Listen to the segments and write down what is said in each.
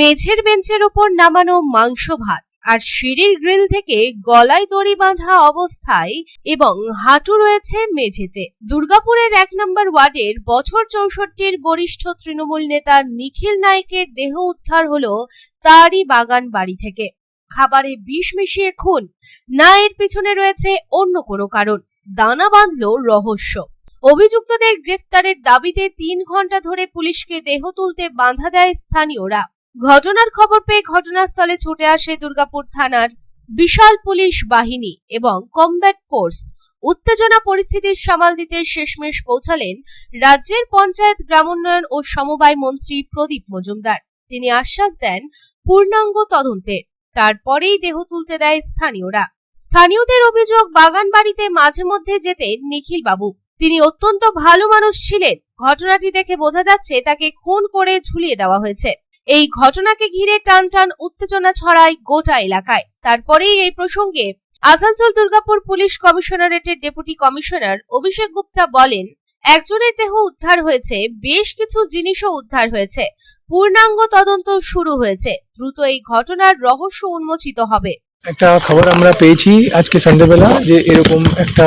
মেঝের বেঞ্চের ওপর নামানো মাংস ভাত আর সিঁড়ির গ্রিল থেকে গলায় দড়ি বাঁধা অবস্থায় এবং হাঁটু রয়েছে মেঝেতে। দুর্গাপুরের এক নম্বর ওয়ার্ডের বছর চৌষট্টির বরিষ্ঠ তৃণমূল নেতা নিখিল নায়কের দেহ উদ্ধার হলো তারই বাগান বাড়ি থেকে। খাবারে বিষ মিশিয়ে খুন, না এর পিছনে রয়েছে অন্য কোনো কারণ। দানা বাঁধল রহস্য। অভিযুক্তদের গ্রেফতারের দাবিতে তিন ঘণ্টা ধরে পুলিশকে দেহ তুলতে বাধা দেয় স্থানীয়রা। ঘটনার খবর পেয়ে ঘটনাস্থলে ছুটে আসে দুর্গাপুর থানার বিশাল পুলিশ বাহিনী এবং কমব্যাট ফোর্স। উত্তেজনা পরিস্থিতির সামাল দিতে শেষমেশ পৌঁছালেন রাজ্যের পঞ্চায়েত গ্রামোন্নয়ন ও সমবায় মন্ত্রী প্রদীপ মজুমদার। তিনি আশ্বাস দেন, পূর্ণাঙ্গ তদন্তের তারপরেই দেহ তুলতে দেয় স্থানীয়রা। স্থানীয়দের অভিযোগ বাগান বাড়িতে মাঝে মধ্যে যেতেন নিখিল বাবু তিনি অত্যন্ত ভালো মানুষ ছিলেন। ঘটনাটি দেখে বোঝা যাচ্ছে তাকে খুন করে ঝুলিয়ে দেওয়া হয়েছে। এই ঘটনাকে ঘিরে টান টান উত্তেজনা ছড়ায় গোটা এলাকায়। তারপরেই এই প্রসঙ্গে আসানসোল দুর্গাপুর পুলিশ কমিশনারেটের ডেপুটি কমিশনার অভিষেক গুপ্তা বলেন, একজনের দেহ উদ্ধার হয়েছে, বেশ কিছু জিনিসও উদ্ধার হয়েছে। পূর্ণাঙ্গ তদন্ত শুরু হয়েছে। দ্রুত এই ঘটনার রহস্য উন্মোচিত হবে। একটা খবর আমরা পেয়েছি আজকে সন্ধ্যেবেলা যে এরকম একটা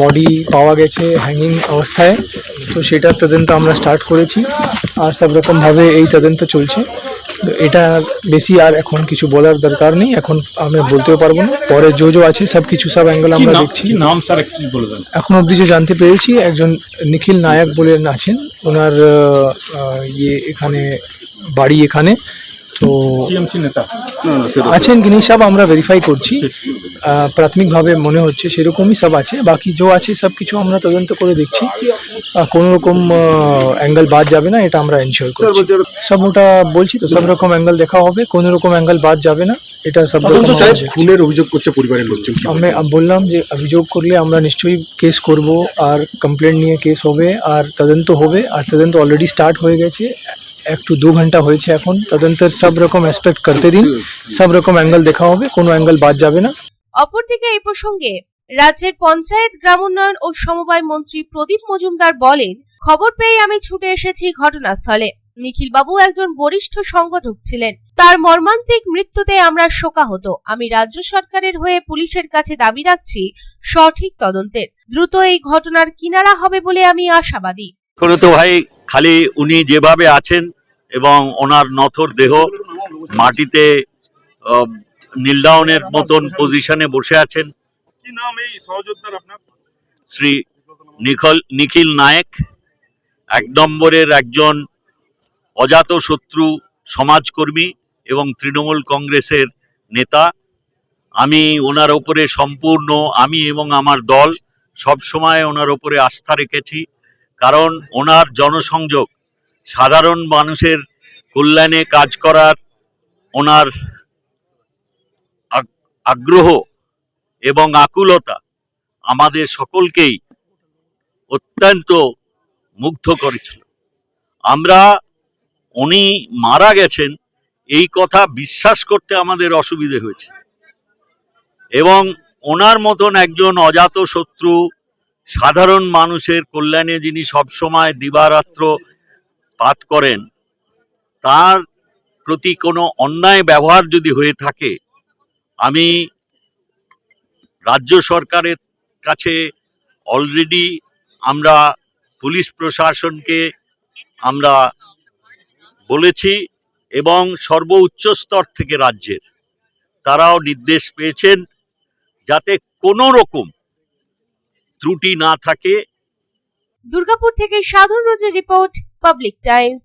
বডি পাওয়া গেছে হ্যাঙ্গিং অবস্থায়। তো সেটার তদন্ত আমরা স্টার্ট করেছি আর সব রকমভাবে এই তদন্ত চলছে। এটা বেশি আর এখন কিছু বলার দরকার নেই। এখন আমরা বলতেও পারব না। পরে জো জো আছে সব কিছু সব অ্যাঙ্গেল আমরা দেখছি। নাম স্যার একটু বলে দেন। এখন অবধি যে জানতে পেরেছি একজন নিখিল নায়ক বলে আছেন। ওনার ইয়ে এখানে বাড়ি এখানে। তো টিএমসি নেতা। আছেন কি সব আমরা ভেরিফাই করছি। প্রাথমিকভাবে মনে হচ্ছে সেরকমই সব আছে। বাকি যে আছে সব কিছু আমরা তদন্ত করে দেখছি। কোনো রকম অ্যাঙ্গেল বাদ যাবে না এটা আমরা এনশিওর করছি। সব ওটা বলছি তো সব রকম অ্যাঙ্গেল দেখা হবে। কোনো রকম অ্যাঙ্গেল বাদ যাবে না এটা সব খুনের অভিযোগ করছে পরিবারের লোকজন। আমি আমি বললাম যে অভিযোগ করলে আমরা নিশ্চয়ই কেস করব আর কমপ্লেন নিয়ে কেস হবে আর তদন্ত হবে আর তদন্ত অলরেডি স্টার্ট হয়ে গেছে। একটু দু ঘণ্টা হয়েছে এখন। তদন্তের সব রকম অ্যাসপেক্ট করতে দিন। সব রকম অ্যাঙ্গেল দেখা হবে কোনো অ্যাঙ্গেল বাদ যাবে না। অপরদিকে এই প্রসঙ্গে রাজ্যের পঞ্চায়েত গ্রামোন্নয়ন ও সমবায় মন্ত্রী প্রদীপ মজুমদার বলেন খবর পেয়ে আমি ছুটে এসেছি ঘটনাস্থলে। নিখিল বাবু একজন বরিষ্ঠ সংগঠক ছিলেন। তার মর্মান্তিক মৃত্যুতে আমরা শোকা শোকাহত। আমি রাজ্য সরকারের হয়ে পুলিশের কাছে দাবি রাখছি সঠিক তদন্তের। দ্রুত এই ঘটনার কিনারা হবে বলে আমি আশাবাদী। তো ভাই খালি উনি যেভাবে আছেন এবং ওনার নথর দেহ মাটিতে আহ, নীলডাউনের মতন পজিশনে বসে আছেন। শ্রী নিখল নিখিল নায়েক এক নম্বরের একজন অজাত শত্রু সমাজকর্মী এবং তৃণমূল কংগ্রেসের নেতা। আমি ওনার ওপরে সম্পূর্ণ আমি এবং আমার দল সব সময় ওনার ওপরে আস্থা রেখেছি। কারণ ওনার জনসংযোগ, সাধারণ মানুষের কল্যাণে কাজ করার ওনার আগ- আগ্রহ এবং আকুলতা আমাদের সকলকেই অত্যন্ত মুগ্ধ করেছিল। আমরা, উনি মারা গেছেন, এই কথা বিশ্বাস করতে আমাদের অসুবিধে হয়েছে। এবং ওনার মতন একজন অজাত শত্রু সাধারণ মানুষের কল্যাণে যিনি সবসময় দিবারাত্র পাত করেন, তার প্রতি কোনো অন্যায় ব্যবহার যদি হয়ে থাকে, আমি রাজ্য সরকারের কাছে অলরেডি আমরা পুলিশ প্রশাসনকে আমরা বলেছি এবং সর্বোচ্চ স্তর থেকে রাজ্যের। তারাও নির্দেশ পেয়েছেন যাতে কোনো রকম ত্রুটি না থাকে। দুর্গাপুর থেকে সাধারণ রোজের রিপোর্ট পাবলিক টাইমস।